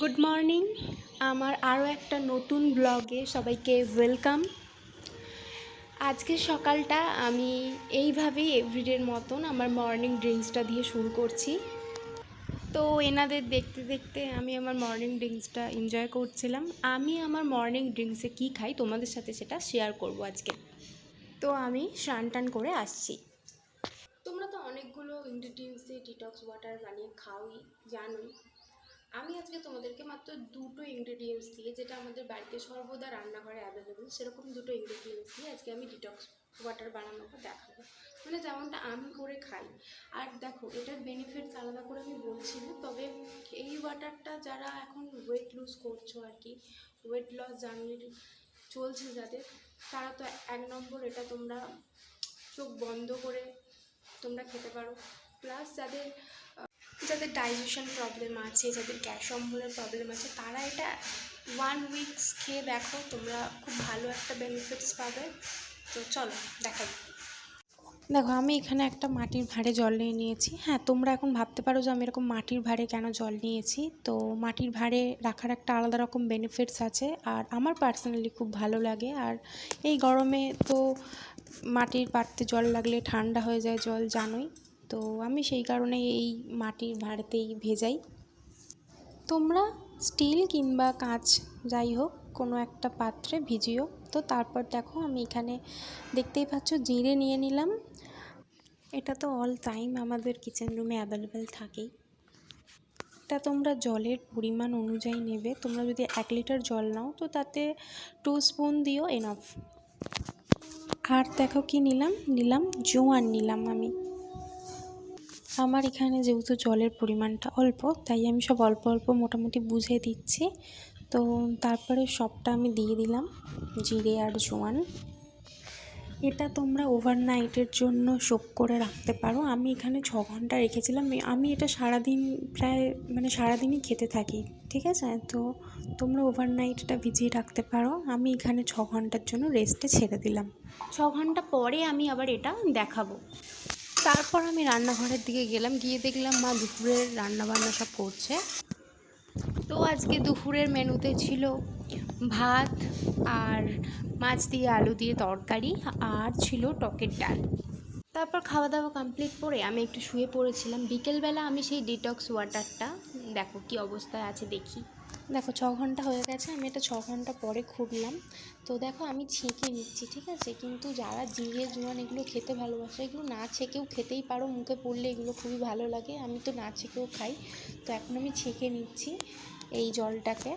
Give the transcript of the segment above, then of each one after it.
Good morning আমার আরও একটা নতুন ব্লগে সবাইকে ওয়েলকাম আজকে সকালটা আমি এইভাবেই এভরিডের মতন আমার মর্নিং ড্রিঙ্কসটা দিয়ে শুরু করছি। তো এনাদের দেখতে দেখতে আমি আমার মর্নিং ড্রিঙ্কসটা এনজয় করছিলাম। আমি আমার মর্নিং ড্রিঙ্কসে কী খাই তোমাদের সাথে সেটা শেয়ার করব আজকে। তো আমি স্নান টান করে আসছি। তোমরা তো অনেকগুলো ইনগ্রিডিয়েন্টস ডিটক্স ওয়াটার বানিয়ে খাওই, জানোই। আমি আজকে তোমাদেরকে মাত্র দুটো ইনগ্রিডিয়েন্টস দিয়ে, যেটা আমাদের বাড়িতে সর্বদা রান্নাঘরে অ্যাভেলেবেল সেরকম দুটো ইনগ্রিডিয়েন্টস দিয়ে আজকে আমি ডিটক্স ওয়াটার বানানোটা দেখাবো। মানে যেমনটা আমি করে খাই। আর দেখো, এটার বেনিফিটস আলাদা করে আমি বলছি না, তবে এই ওয়াটারটা যারা এখন ওয়েট লুজ করছ আর কি ওয়েট লস জার্নি চলছে যাদের, তারা তো এক নম্বর এটা তোমরা চোখ বন্ধ করে তোমরা খেতে পারো। প্লাস যাদের যাদের ডাইজেশন প্রবলেম আছে, যাদের গ্যাস অম্বলের প্রবলেম আছে, তারা এটা ওয়ান উইকস খেয়ে দেখো, তোমরা খুব ভালো একটা বেনিফিটস পাবে। তো চলো, দেখাই। দেখো, আমি এখানে একটা মাটির ভাঁড়ে জল নিয়ে নিয়েছি। হ্যাঁ তোমরা এখন ভাবতে পারো যে আমি এরকম মাটির ভাঁড়ে কেন জল নিয়েছি। তো মাটির ভাঁড়ে রাখার একটা আলাদা রকম বেনিফিটস আছে, আর আমার পার্সোনালি খুব ভালো লাগে। আর এই গরমে তো মাটির পাত্রে জল লাগলে ঠান্ডা হয়ে যায়, জল জানোই। তো আমি সেই কারণে এই মাটির ভাঁড়েতেই ভেজাই। তোমরা স্টিল কিংবা কাঁচ যাই হোক, কোনো একটা পাত্রে ভিজিও। তো তারপর দেখো আমি এখানে দেখতেই পাচ্ছ জিরে নিয়ে নিলাম। এটা তো অল টাইম আমাদের কিচেন রুমে অ্যাভেলেবেল থাকেই। এটা তোমরা জলের পরিমাণ অনুযায়ী নেবে। তোমরা যদি এক লিটার জল নাও, তো তাতে টু স্পুন দিও এনাফ আর দেখো কি নিলাম? নিলাম জোয়ান নিলাম আমি। আমার এখানে যেহেতু জলের পরিমাণটা অল্প, তাই আমি সব অল্প অল্প মোটামুটি বুঝে দিচ্ছি। তো তারপরে সবটা আমি দিয়ে দিলাম, জিরে আর জোয়ান। এটা তোমরা ওভারনাইটের জন্য শোক করে রাখতে পারো। আমি এখানে ছ ঘণ্টা রেখেছিলাম। আমি এটা সারাদিন প্রায় মানে সারাদিনই খেতে থাকি, ঠিক আছে? তো তোমরা ওভারনাইটটা ভিজিয়ে রাখতে পারো। আমি এখানে ছ ঘণ্টার জন্য রেস্টে ছেড়ে দিলাম। ছ ঘণ্টা পরে আমি আবার এটা দেখাবো। তারপর আমি রান্নাঘরের দিকে গেলাম, গিয়ে দেখলাম মা দুপুরের রান্নাবান্না সব করছে। তো আজকে দুপুরের মেনুতে ছিল ভাত আর মাছ দিয়ে আলু দিয়ে তরকারি আর ছিল টকের ডাল। তারপর খাওয়া দাওয়া কমপ্লিট করে আমি একটু শুয়ে পড়েছিলাম। বিকেলবেলা আমি সেই ডিটক্স ওয়াটারটা দেখো কি অবস্থায় আছে দেখি। দেখো, ছ ঘণ্টা হয়ে গেছে, আমি এটা ছ ঘণ্টা পরে খুললাম তো দেখো, আমি ছেঁকে নিচ্ছি, ঠিক আছে? কিন্তু যারা জিরে, জোয়ান এগুলো খেতে ভালোবাসে, এগুলো না ছেঁকেও খেতেই পারো, মুখে পড়লে এগুলো খুবই ভালো লাগে। আমি তো না ছেঁকেও খাই। তো এখন আমি ছেঁকে নিচ্ছি এই জলটাকে।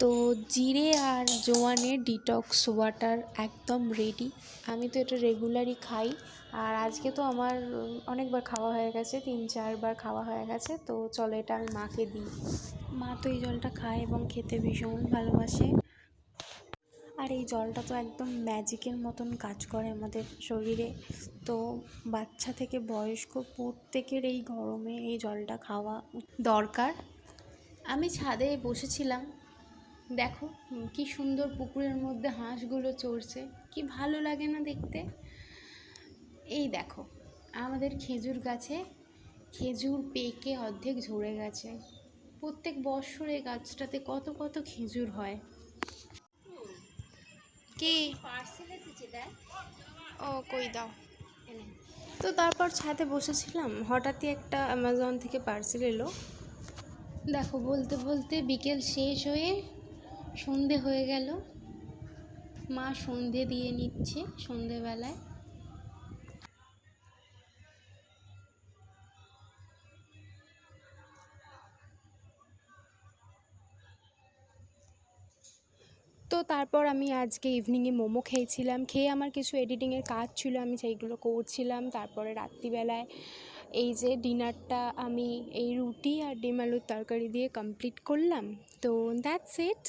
তো জিরে আর জোয়ানের ডিটক্স ওয়াটার একদম রেডি আমি তো এটা রেগুলারই খাই। আর আজকে তো আমার অনেকবার খাওয়া হয়ে গেছে, তিন চারবার খাওয়া হয়ে গেছে। তো চলো এটা আমি মাকে দিই। মা তো এই জলটা খায় এবং খেতে ভীষণ ভালোবাসে। আর এই জলটা তো একদম ম্যাজিকের মতন কাজ করে আমাদের শরীরে। তো বাচ্চা থেকে বয়স্ক প্রত্যেকের এই গরমে এই জলটা খাওয়া দরকার। আমি ছাদে বসেছিলাম। দেখো কি সুন্দর পুকুরের মধ্যে হাঁসগুলো চড়ছে, কি ভালো লাগে না দেখতে। এই দেখো, আমাদের খেজুর গাছে খেজুর পেকে অর্ধেক ঝরে গেছে। প্রত্যেক বছর এই গাছটাতে কত কত খেজুর হয়। কি? ও, কই দাও। তো তারপর ছাদে বসেছিলাম, হঠাৎই একটা অ্যামাজন থেকে পার্সেল এলো। দেখো, বলতে বলতে বিকেল শেষ হয়ে সন্ধে হয়ে গেল। মা সন্ধে দিয়ে নিচ্ছে সন্ধেবেলায়। তো তারপর আমি আজকে ইভিনিংয়ে মোমো খেয়েছিলাম। খেয়ে আমার কিছু এডিটিংয়ের কাজ ছিল, আমি সেইগুলো করছিলাম। তারপরে রাত্রিবেলায় এই যে ডিনারটা আমি এই রুটি আর ডিম আলুর তরকারি দিয়ে কমপ্লিট করলাম। তো দ্যাটস ইট।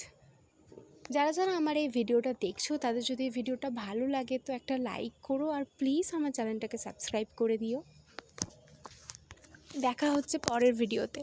যারা যারা আমার এই ভিডিওটা দেখছ, তাদের যদি এই ভিডিওটা ভালো লাগে, তো একটা লাইক করো আর প্লিজ আমার চ্যানেলটাকে সাবস্ক্রাইব করে দিও। দেখা হচ্ছে পরের ভিডিওতে